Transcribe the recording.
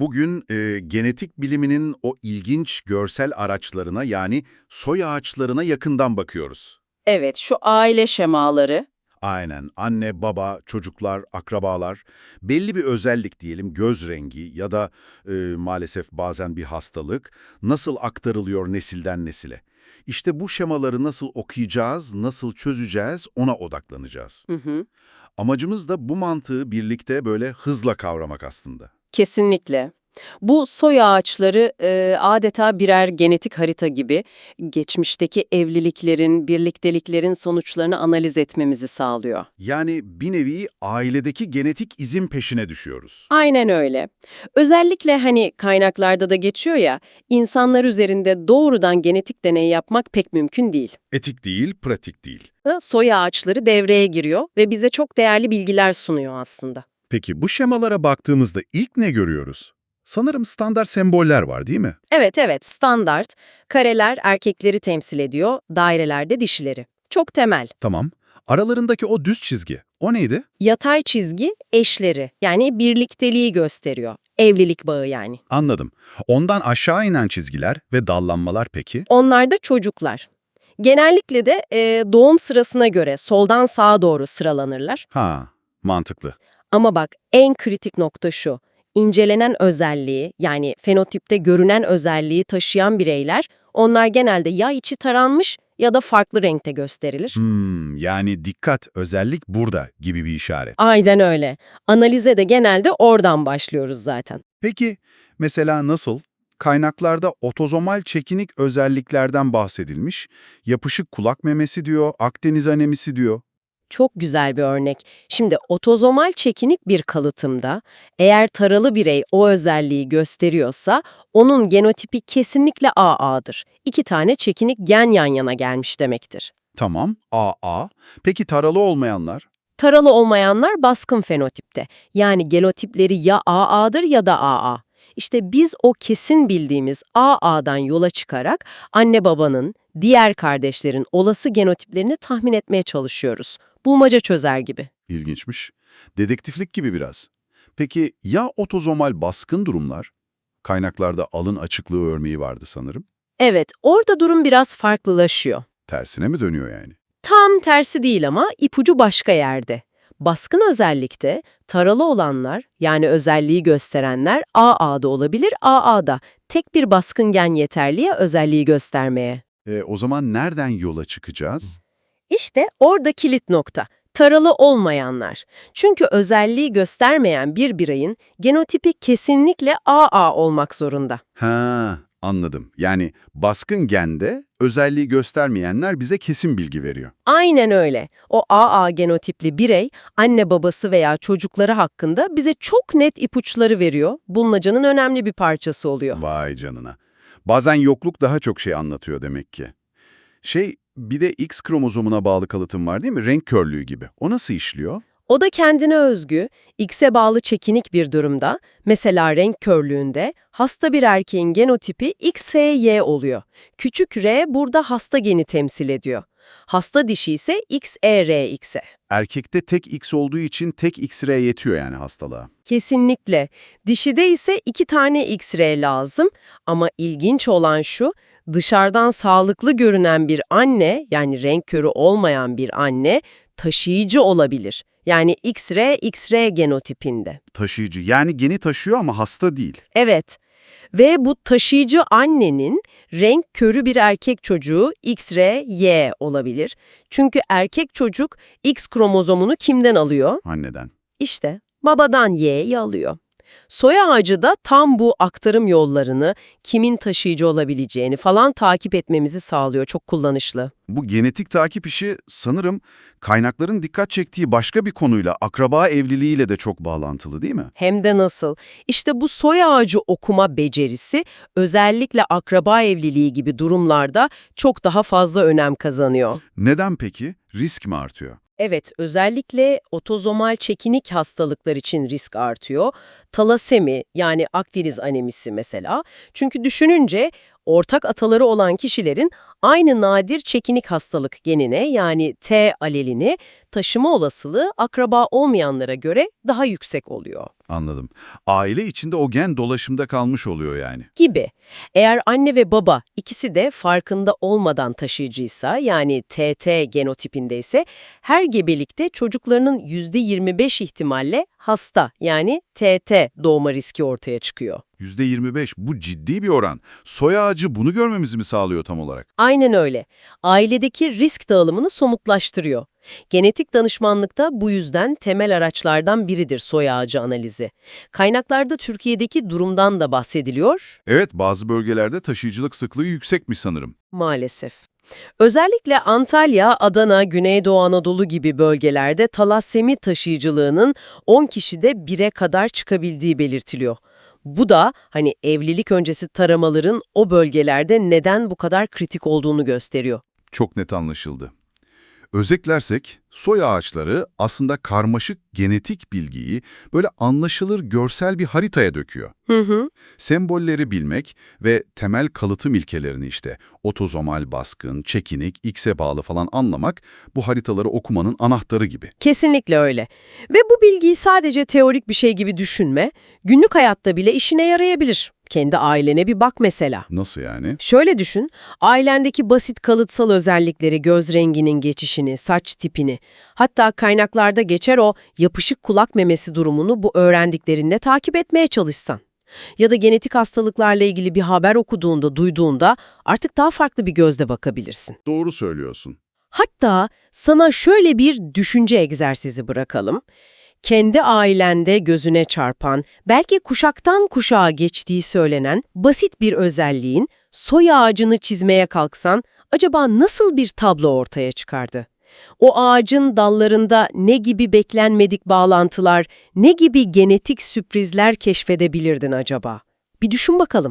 Bugün e, genetik biliminin o ilginç görsel araçlarına yani soy ağaçlarına yakından bakıyoruz. Evet, şu aile şemaları. Aynen anne, baba, çocuklar, akrabalar, belli bir özellik diyelim göz rengi ya da e, maalesef bazen bir hastalık nasıl aktarılıyor nesilden nesile. İşte bu şemaları nasıl okuyacağız, nasıl çözeceğiz ona odaklanacağız. Hı hı. Amacımız da bu mantığı birlikte böyle hızla kavramak aslında. Kesinlikle. Bu soy ağaçları e, adeta birer genetik harita gibi geçmişteki evliliklerin, birlikteliklerin sonuçlarını analiz etmemizi sağlıyor. Yani bir nevi ailedeki genetik izin peşine düşüyoruz. Aynen öyle. Özellikle hani kaynaklarda da geçiyor ya, insanlar üzerinde doğrudan genetik deney yapmak pek mümkün değil. Etik değil, pratik değil. Soy ağaçları devreye giriyor ve bize çok değerli bilgiler sunuyor aslında. Peki bu şemalara baktığımızda ilk ne görüyoruz? Sanırım standart semboller var değil mi? Evet evet standart. Kareler erkekleri temsil ediyor, dairelerde dişileri. Çok temel. Tamam. Aralarındaki o düz çizgi, o neydi? Yatay çizgi eşleri yani birlikteliği gösteriyor. Evlilik bağı yani. Anladım. Ondan aşağı inen çizgiler ve dallanmalar peki? Onlar da çocuklar. Genellikle de e, doğum sırasına göre soldan sağa doğru sıralanırlar. Ha, mantıklı. Ama bak en kritik nokta şu. İncelenen özelliği yani fenotipte görünen özelliği taşıyan bireyler onlar genelde ya içi taranmış ya da farklı renkte gösterilir. Hmm, yani dikkat, özellik burada gibi bir işaret. Aynen öyle. Analize de genelde oradan başlıyoruz zaten. Peki, mesela nasıl? Kaynaklarda otozomal çekinik özelliklerden bahsedilmiş. Yapışık kulak memesi diyor, Akdeniz anemisi diyor. Çok güzel bir örnek. Şimdi otozomal çekinik bir kalıtımda eğer taralı birey o özelliği gösteriyorsa onun genotipi kesinlikle AA'dır. İki tane çekinik gen yan yana gelmiş demektir. Tamam, AA. Peki taralı olmayanlar? Taralı olmayanlar baskın fenotipte. Yani genotipleri ya AA'dır ya da AA. İşte biz o kesin bildiğimiz AA'dan yola çıkarak anne babanın, diğer kardeşlerin olası genotiplerini tahmin etmeye çalışıyoruz. Bulmaca çözer gibi. İlginçmiş. Dedektiflik gibi biraz. Peki ya otozomal baskın durumlar? Kaynaklarda alın açıklığı örneği vardı sanırım. Evet, orada durum biraz farklılaşıyor. Tersine mi dönüyor yani? Tam tersi değil ama ipucu başka yerde. Baskın özellikte taralı olanlar yani özelliği gösterenler AA'da olabilir AA'da. Tek bir baskın gen yeterliye özelliği göstermeye. E, o zaman nereden yola çıkacağız? İşte orada kilit nokta. Taralı olmayanlar. Çünkü özelliği göstermeyen bir bireyin genotipi kesinlikle AA olmak zorunda. Ha, anladım. Yani baskın gende özelliği göstermeyenler bize kesin bilgi veriyor. Aynen öyle. O AA genotipli birey anne babası veya çocukları hakkında bize çok net ipuçları veriyor. Bulmacanın önemli bir parçası oluyor. Vay canına. Bazen yokluk daha çok şey anlatıyor demek ki. Şey, bir de X kromozomuna bağlı kalıtım var değil mi? Renk körlüğü gibi. O nasıl işliyor? O da kendine özgü, X'e bağlı çekinik bir durumda, mesela renk körlüğünde hasta bir erkeğin genotipi XHY oluyor. Küçük r burada hasta geni temsil ediyor. Hasta dişi ise XERX'e. Erkekte tek X olduğu için tek X-ray yetiyor yani hastalığa. Kesinlikle. Dişide ise iki tane X-ray lazım ama ilginç olan şu, dışarıdan sağlıklı görünen bir anne, yani renk körü olmayan bir anne, taşıyıcı olabilir. Yani X-ray, X-ray genotipinde. Taşıyıcı yani geni taşıyor ama hasta değil. Evet. Ve bu taşıyıcı annenin renk körü bir erkek çocuğu X-ray Y olabilir. Çünkü erkek çocuk X kromozomunu kimden alıyor? Anneden. İşte babadan Y'yi alıyor. Soy ağacı da tam bu aktarım yollarını, kimin taşıyıcı olabileceğini falan takip etmemizi sağlıyor. Çok kullanışlı. Bu genetik takip işi sanırım kaynakların dikkat çektiği başka bir konuyla, akraba evliliğiyle de çok bağlantılı değil mi? Hem de nasıl? İşte bu soy ağacı okuma becerisi özellikle akraba evliliği gibi durumlarda çok daha fazla önem kazanıyor. Neden peki? Risk mi artıyor? Evet, özellikle otozomal çekinik hastalıklar için risk artıyor. Talasemi yani Akdeniz anemisi mesela. Çünkü düşününce ortak ataları olan kişilerin aynı nadir çekinik hastalık genine yani T alelini taşıma olasılığı akraba olmayanlara göre daha yüksek oluyor. Anladım. Aile içinde o gen dolaşımda kalmış oluyor yani. gibi. Eğer anne ve baba ikisi de farkında olmadan taşıyıcıysa yani TT genotipindeyse her gebelikte çocuklarının %25 ihtimalle hasta yani TT doğma riski ortaya çıkıyor. %25 bu ciddi bir oran. Soy ağacı bunu görmemizi mi sağlıyor tam olarak? Aynen öyle. Ailedeki risk dağılımını somutlaştırıyor. Genetik danışmanlıkta bu yüzden temel araçlardan biridir soy ağacı analizi. Kaynaklarda Türkiye'deki durumdan da bahsediliyor Evet bazı bölgelerde taşıyıcılık sıklığı yüksekmiş sanırım. maalesef. Özellikle Antalya, Adana, Güneydoğu Anadolu gibi bölgelerde talassemi taşıyıcılığının 10 kişide 1'e kadar çıkabildiği belirtiliyor. Bu da hani evlilik öncesi taramaların o bölgelerde neden bu kadar kritik olduğunu gösteriyor. Çok net anlaşıldı. Özetlersek, soy ağaçları aslında karmaşık genetik bilgiyi böyle anlaşılır görsel bir haritaya döküyor. Hı hı. Sembolleri bilmek ve temel kalıtım ilkelerini işte otozomal baskın, çekinik, X'e bağlı falan anlamak bu haritaları okumanın anahtarı gibi. Kesinlikle öyle. Ve bu bilgiyi sadece teorik bir şey gibi düşünme, günlük hayatta bile işine yarayabilir. Kendi ailene bir bak mesela. Nasıl yani? Şöyle düşün, ailendeki basit kalıtsal özellikleri, göz renginin geçişini, saç tipini, hatta kaynaklarda geçer o yapışık kulak memesi durumunu bu öğrendiklerinle takip etmeye çalışsan. Ya da genetik hastalıklarla ilgili bir haber okuduğunda, duyduğunda artık daha farklı bir gözle bakabilirsin. Doğru söylüyorsun. Hatta sana şöyle bir düşünce egzersizi bırakalım. Kendi ailende gözüne çarpan, belki kuşaktan kuşağa geçtiği söylenen basit bir özelliğin soy ağacını çizmeye kalksan acaba nasıl bir tablo ortaya çıkardı? O ağacın dallarında ne gibi beklenmedik bağlantılar, ne gibi genetik sürprizler keşfedebilirdin acaba? Bir düşün bakalım.